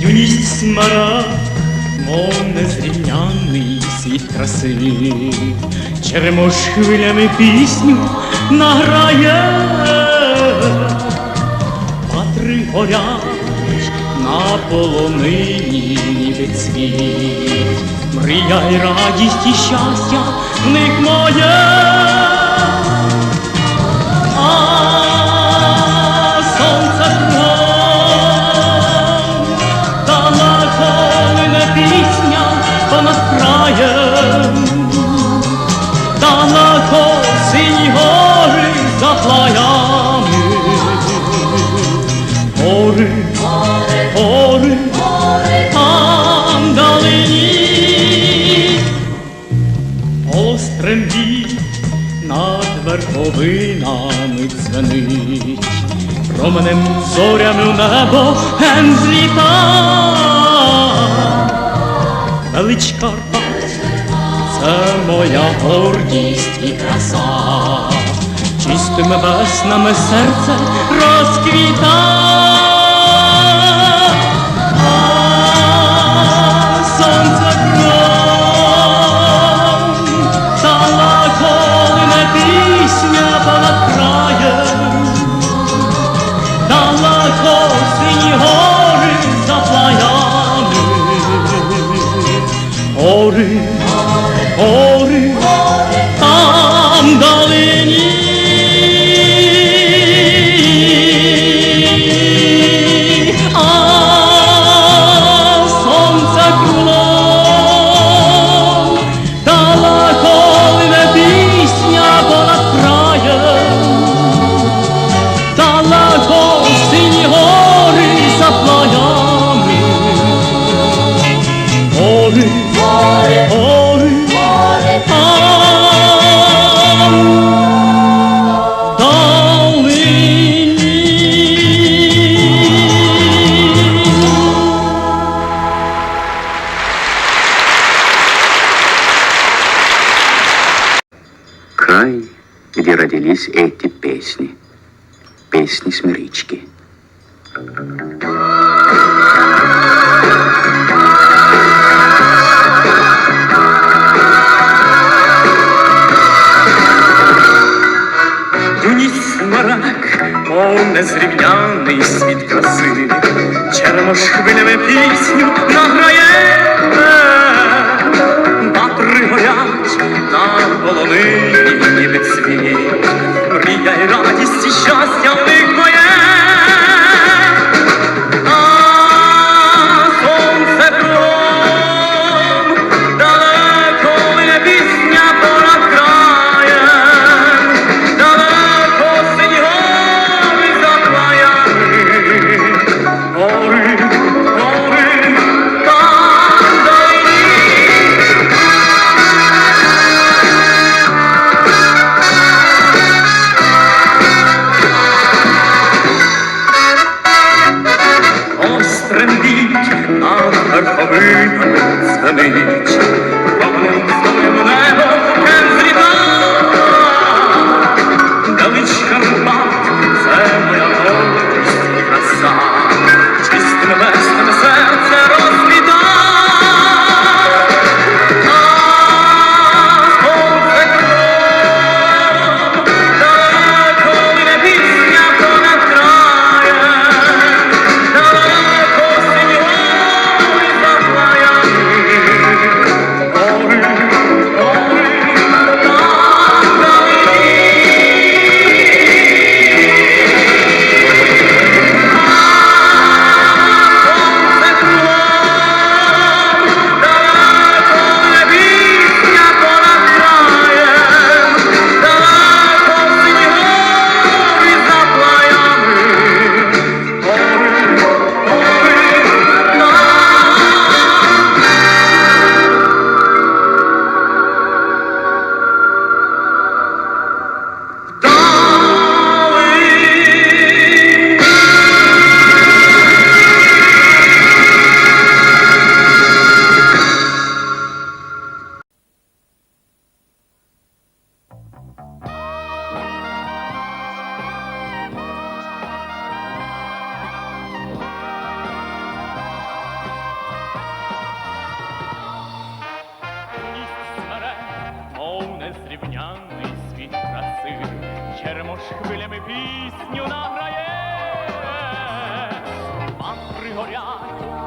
Юність смара, мов незрівняний світ краси, Черемош хвилями пісню награє, Патри горять на полонині ніби цвіт, Мрія й радість і щастя в них моє. А сонце кров, далеко лине пісня понад краєм, далеко сині гори за бій над верховинами дзвенить, променем зорями в небо ген зліта. Велич Карпат, це моя гордість і краса, чистими веснами серце розквіта. Родились эти песни. Песни Смирички. Юність смарак, мов незрівняний світ краси, Черемош хвилями пісню награє, Кермош хвилями пісню награє, Мандри горять.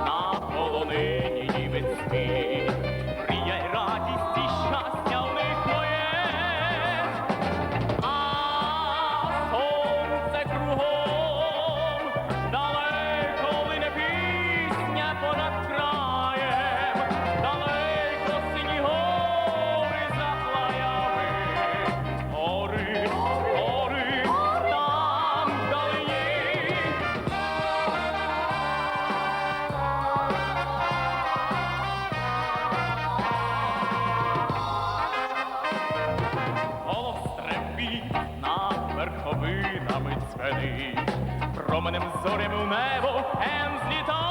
Променем зорями у небо ем зліта.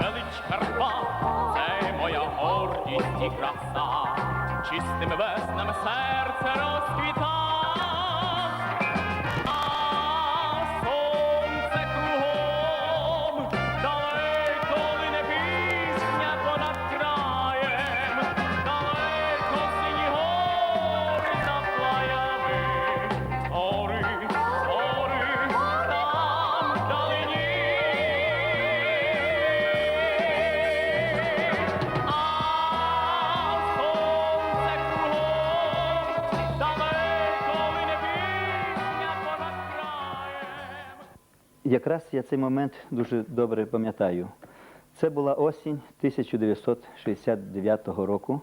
Велич Карпат, це моя гордість і краса, чистими веснами серце розквіта. Якраз я цей момент дуже добре пам'ятаю. Це була осінь 1969 року,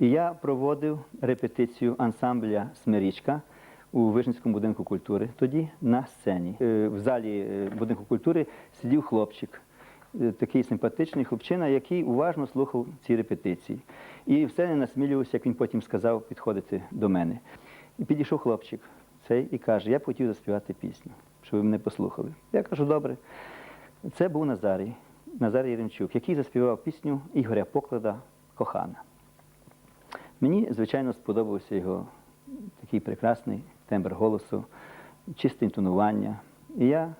і я проводив репетицію ансамбля Смирічка у Вижницькому будинку культури. Тоді на сцені. Е, В залі е, будинку культури сидів хлопчик, е, такий симпатичний хлопчина, який уважно слухав ці репетиції. І все не насмілювався, як він потім сказав, підходити до мене. І підійшов хлопчик цей і каже: Я б хотів заспівати пісню, щоб ви мене послухали. Я кажу, добре. Це був Назарій, Назарій Єремчук, який заспівав пісню Ігоря Поклада Кохана. Мені, звичайно, сподобався його такий прекрасний тембр голосу, чисте інтонування. І я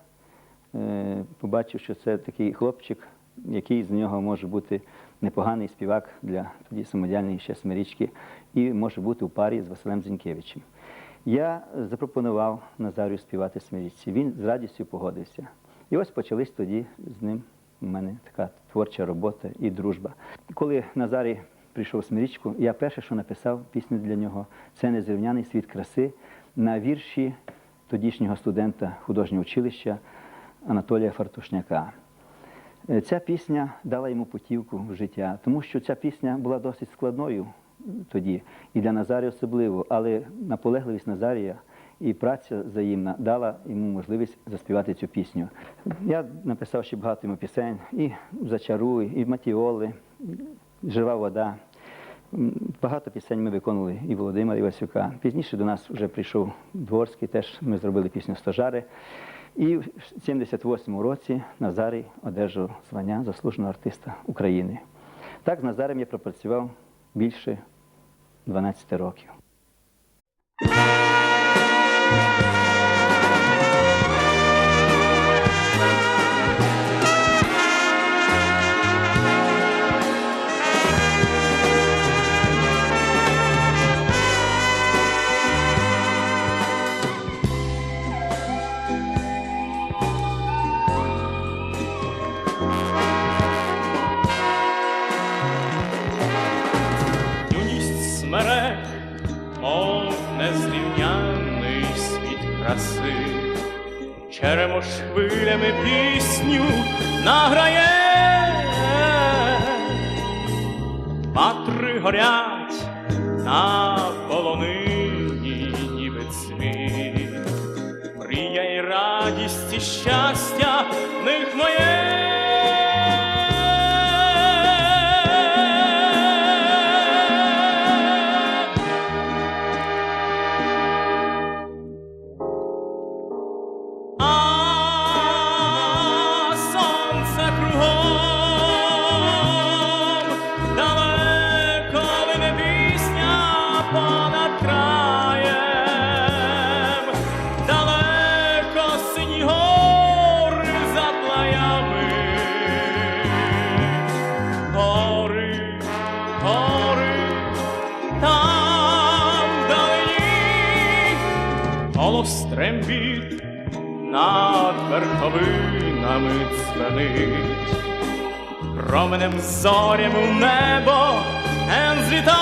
е, побачив, що це такий хлопчик, який з нього може бути непоганий співак для тоді самодіяльної ще смирічки, і може бути у парі з Василем Зінкевичем. Я запропонував Назарію співати смирічці. Він з радістю погодився. І ось почались тоді з ним у мене така творча робота і дружба. Коли Назарій прийшов в Смирічку, я перше, що написав пісню для нього, це незрівняний світ краси на вірші тодішнього студента художнього училища Анатолія Фартушняка. Е, Ця пісня дала йому путівку в життя, тому що ця пісня була досить складною тоді, і для Назарія особливо, але наполегливість Назарія і праця взаємна дала йому можливість заспівати цю пісню. Я написав ще багато йому пісень, і Зачаруй, і Матіоли, Жива вода. Багато пісень ми виконували і Володимира Івасюка. Пізніше до нас вже прийшов Дворський, теж ми зробили пісню Стожари. І в 78-му році Назарій одержав звання заслуженого артиста України. Так з Назарем я пропрацював більше 12 років. Горять на полонині, ніби цвіт, мрія радість і щастя в них моє. там вдалині. Голос трембіт над верховинами дзвенить, променем зорям у небо зліта,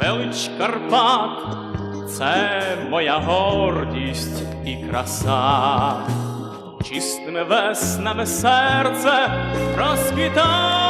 велич Карпат це моя гордість і краса, чистими веснами серце розквітає.